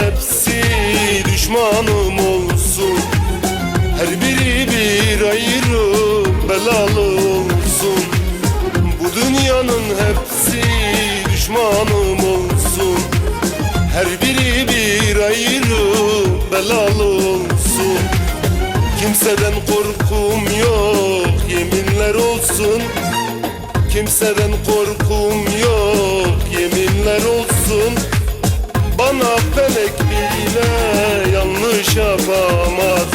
hepsi düşmanım olsun. Her biri bir ayrı belalı olsun. Bu dünyanın hepsi düşmanım olsun. Her biri bir ayrı belalı olsun. Kimseden korkum yok yeminler olsun. Kimseden korkum yok yapamaz.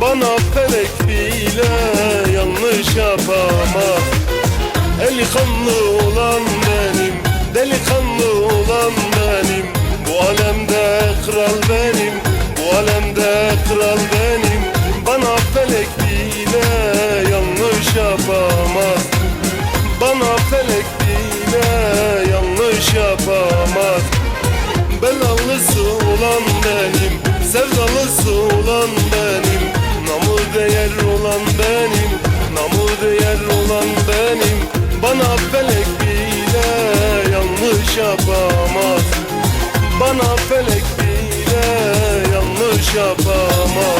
Bana felek bile yanlış yapamaz. Eli kanlı olan benim Delikanlı olan benim. Bu alemde kral benim Bu alemde kral benim. Bana felek bile yanlış yapamaz. Bana felek bile yanlış yapamaz. Belalısı olan yapamaz. Bana felek bile yanlış yapamaz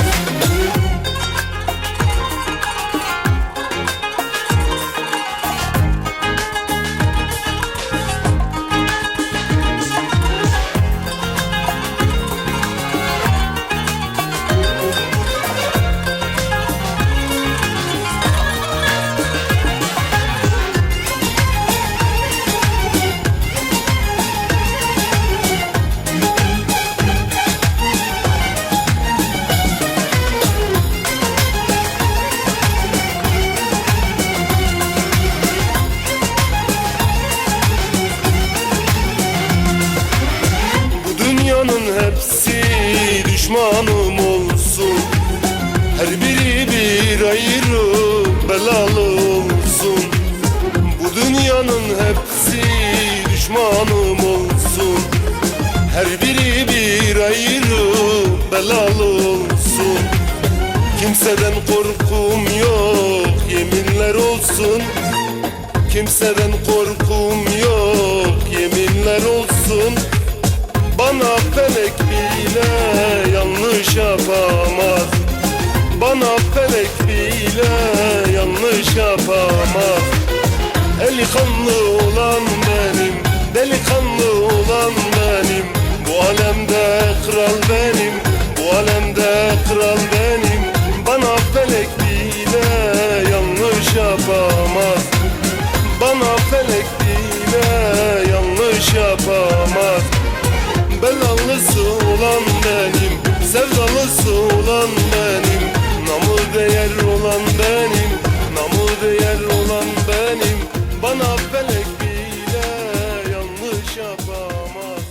düşmanım olsun. Her biri bir ayrı belalı olsun. Bu dünyanın hepsi düşmanım olsun. Her biri bir ayrı belalı olsun. Kimseden korkum yok yeminler olsun. Kimseden korkum yok yeminler Bana felek bile yanlış yapamaz Eli kanlı olan benim Delikanlı olan benim. Bu alemde kral benim Bu alemde kral benim. Bana felek bile yanlış yapamaz olan benim Namı değer olan benim. Bana felek bile yanlış yapamaz.